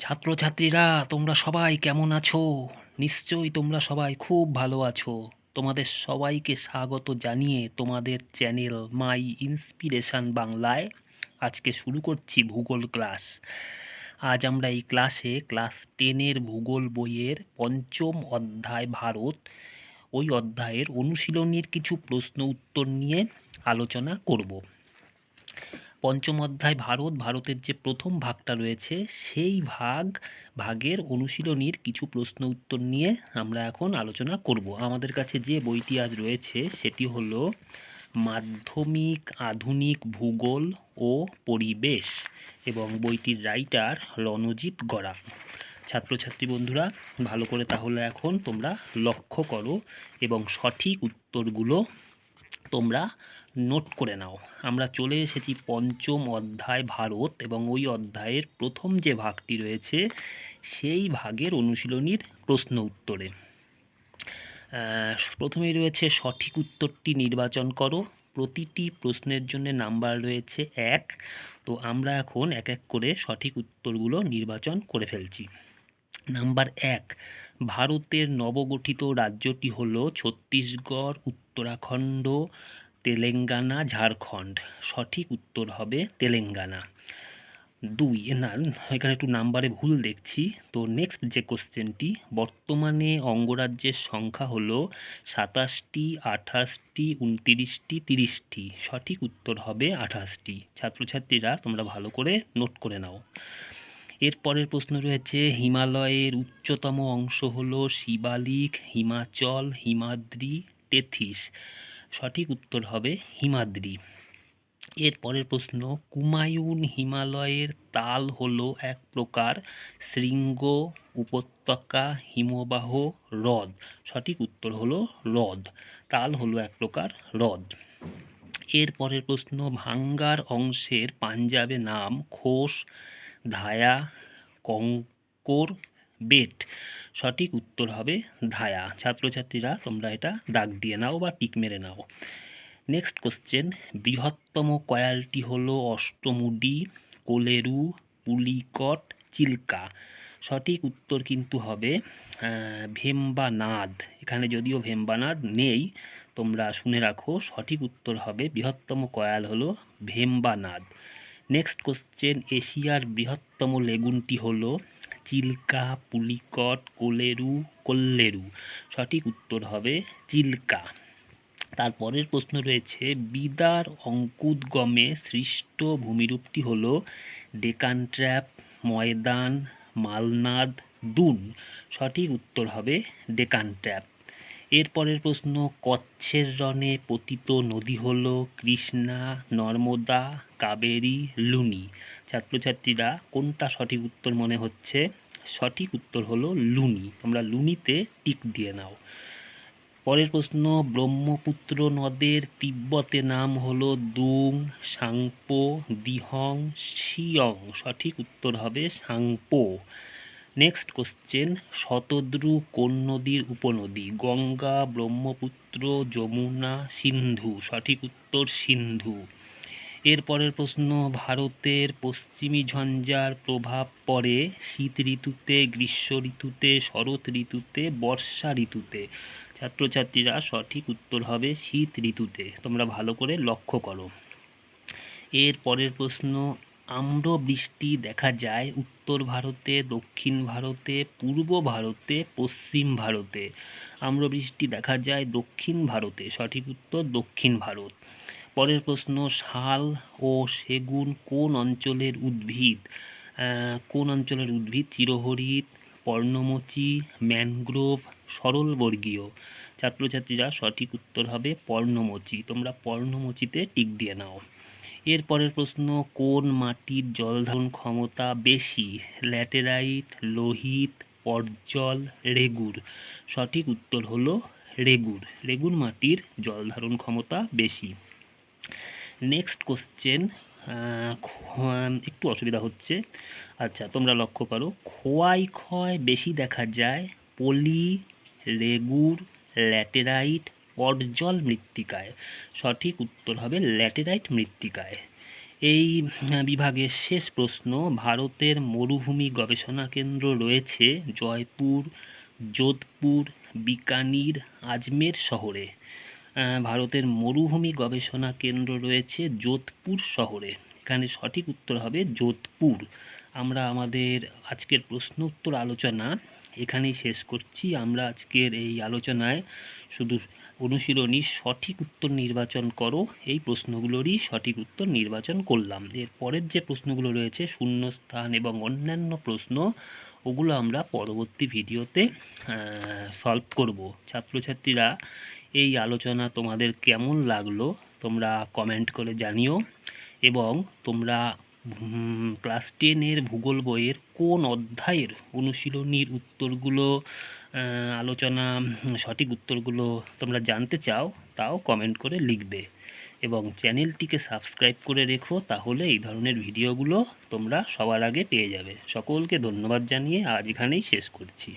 ছাত্রছাত্রীরা, তোমরা সবাই কেমন আছো? নিশ্চয়ই তোমরা সবাই খুব ভালো আছো। তোমাদের সবাইকে স্বাগত জানিয়ে তোমাদের চ্যানেল মাই ইন্সপিরেশন বাংলায় আজকে শুরু করছি ভূগোল ক্লাস। আজ আমরা এই ক্লাসে ক্লাস টেনের ভূগোল বইয়ের পঞ্চম অধ্যায় ভারত, ওই অধ্যায়ের অনুশীলনীর কিছু প্রশ্ন উত্তর নিয়ে আলোচনা করব। পঞ্চম অধ্যায় ভারত, ভারতের যে প্রথম ভাগটা রয়েছে, সেই ভাগ, ভাগের অনুশীলনীর কিছু প্রশ্ন উত্তর নিয়ে আমরা এখন আলোচনা করব। আমাদের কাছে যে বইটি আজ রয়েছে, সেটি হলো মাধ্যমিক, আধুনিক ভূগোল ও পরিবেশ এবং বইটির রাইটার রণজিৎ গড়া। ছাত্রছাত্রী বন্ধুরা, ভালো করে তাহলে এখন তোমরা লক্ষ্য করো এবং সঠিক উত্তরগুলো তোমরা নোট করে নাও। আমরা চলে এসেছি পঞ্চম অধ্যায় ভারত এবং ওই অধ্যায়ের প্রথম যে ভাগটি রয়েছে, সেই ভাগের অনুশীলনীর প্রশ্ন উত্তরে। প্রথমেই রয়েছে, সঠিক উত্তরটি নির্বাচন করো। প্রতিটি প্রশ্নের জন্য নাম্বার রয়েছে এক। তো আমরা এখন এক এক করে সঠিক উত্তরগুলো নির্বাচন করে ফেলছি। নাম্বার এক, ভারতের নবগঠিত রাজ্যটি হলো ছত্তিশগড়, উত্তরাখণ্ড তেলেঙ্গানা, ঝাড়খণ্ড। সঠিক উত্তর হবে তেলেঙ্গানা। দুই না, এখানে একটু নাম্বারে ভুল দেখছি। তো নেক্সট যে কোশ্চেনটি বর্তমানে অঙ্গরাজ্যের সংখ্যা হলো সাতাশটি, আঠাশটি, উনতিরিশটি, তিরিশটি। সঠিক উত্তর হবে আঠাশটি। ছাত্রছাত্রীরা, তোমরা ভালো করে নোট করে নাও। এর পরের প্রশ্ন রয়েছে, হিমালয়ের উচ্চতম অংশ হলো শিবালিক, হিমাচল, হিমাদ্রি, টেথিস। সঠিক উত্তর হবে হিমাদ্রি। এর পরের প্রশ্ন কুমায়ুন হিমালয়ের তাল হলো এক প্রকার শৃঙ্গ উপত্যকা হিমবাহ হ্রদ। সঠিক উত্তর হলো হ্রদ। তাল হলো এক প্রকার হ্রদ। এর পরের প্রশ্ন, ভাঙ্গার অংশের পাঞ্জাবে নাম খোস, ধায়া, কঙ্কর, বেট। সঠিক উত্তর হবে ধায়া। ছাত্রছাত্রীরা, তোমরা এটা দাগ দিয়ে নাও বা টিক মেরে নাও। নেক্সট কোশ্চেন বৃহত্তম কয়ালটি হলো অষ্টমুডি, কোলেরু, পুলিকট, চিল্কা। সঠিক উত্তর কিন্তু হবে ভেম্বানাদ। এখানে যদিও ভেম্বানাদ নেই, তোমরা শুনে রাখো, সঠিক উত্তর হবে, বৃহত্তম কয়াল হলো ভেম্বানাদ। নেক্সট কোশ্চেন এশিয়ার বৃহত্তম লেগুনটি হলো চিল্কা, পুলিকট, কোলেরু, কল্লেরু। সঠিক উত্তর হবে চিল্কা। তারপরের প্রশ্ন রয়েছে, বিদার অঙ্কুদগমে সৃষ্ট ভূমিরূপটি হল ডেকান ট্র্যাপ ময়দান, মালনাদ, দুন। সঠিক উত্তর হবে ডেকান ট্র্যাপ এরপরের প্রশ্ন, কচ্ছের রণে পতিত নদী হলো কৃষ্ণা, নর্মদা, কাবেরী, লুনি। ছাত্রছাত্রীরা, কোনটা সঠিক উত্তর মনে হচ্ছে? সঠিক উত্তর হলো লুনি। তোমরা লুনিতে টিক দিয়ে নাও। পরের প্রশ্ন, ব্রহ্মপুত্র নদের তিব্বতে নাম হলো দুং, সাংপো, দিহং, শিয়ং। সঠিক উত্তর হবে সাংপো। নেক্সট কোশ্চেন শতদ্রু কোন নদীর উপনদী? গঙ্গা, ব্রহ্মপুত্র, যমুনা, সিন্ধু। সঠিক উত্তর সিন্ধু। এর পরের প্রশ্ন, ভারতের পশ্চিমী ঝঞ্ঝার প্রভাব পড়ে শীত ঋতুতে, গ্রীষ্ম ঋতুতে, শরৎ ঋতুতে, বর্ষা ঋতুতে। ছাত্রছাত্রীরা সঠিক উত্তর হবে শীত ঋতুতে। তোমরা ভালো করে লক্ষ্য করো। এর পরের প্রশ্ন আম্র বৃষ্টি দেখা যায় উত্তর ভারতে, দক্ষিণ ভারতে, পূর্ব ভারতে, পশ্চিম ভারতে। আম্র বৃষ্টি দেখা যায় দক্ষিণ ভারতে। সঠিক উত্তর, দক্ষিণ ভারত। পরের প্রশ্ন, শাল ও সেগুন কোন অঞ্চলের উদ্ভিদ? কোন অঞ্চলের উদ্ভিদ? চিরহরিৎ, পর্ণমোচী, ম্যানগ্রোভ, সরলবর্গীয়। ছাত্রছাত্রীরা সঠিক উত্তর হবে পর্ণমোচী। তোমরা পর্ণমোচীতে টিক দিয়ে নাও। এর পরের প্রশ্ন, কোন মাটির জলধারণ ক্ষমতা বেশি? ল্যাটেরাইট, লোহিত পর্জল রেগুর? সঠিক উত্তর হলো রেগুর। রেগুর মাটির জলধারণ ক্ষমতা বেশি। নেক্সট কোশ্চেন একটু অসুবিধা হচ্ছে। আচ্ছা তোমরা লক্ষ্য করো, খোয়াই ক্ষয় বেশি দেখা যায় পলি, রেগুর, ল্যাটেরাইট পর্জল মৃত্তিকায়। সঠিক উত্তর হবে ল্যাটেরাইট মৃত্তিকায়। এই বিভাগের শেষ প্রশ্ন, ভারতের মরুভূমি গবেষণা কেন্দ্র রয়েছে জয়পুর, যোধপুর, বিকানির, আজমের শহরে। ভারতের মরুভূমি গবেষণা কেন্দ্র রয়েছে যোধপুর শহরে। এখানে সঠিক উত্তর হবে যোধপুর। আমরা আমাদের আজকের প্রশ্ন উত্তর আলোচনা এখানেই শেষ করছি। আমরা আজকের এই আলোচনায় শুধু অনুশীলনী সঠিক উত্তর নির্বাচন করো। এই প্রশ্নগুলোরই সঠিক উত্তর নির্বাচন করলাম। এর পরের যে প্রশ্নগুলো রয়েছে, শূন্যস্থান এবং অন্যান্য প্রশ্ন, ওগুলো আমরা পরবর্তী ভিডিওতে সলভ করব। ছাত্রছাত্রীরা, এই আলোচনা তোমাদের কেমন লাগল? তোমরা কমেন্ট করে জানিও। এবং তোমরা ক্লাস টেনের ভূগোল বইয়ের কোন অধ্যায়ের অনুশীলনীর উত্তরগুলো আলোচনা সঠিক উত্তরগুলো তোমরা জানতে চাও, তাও কমেন্ট করে লিখবে। এবং চ্যানেলটিকে সাবস্ক্রাইব করে রেখো, তাহলে এই ধরনের ভিডিওগুলো তোমরা সবার আগে পেয়ে যাবে। সকলকে ধন্যবাদ জানিয়ে আজ এখানেই শেষ করছি।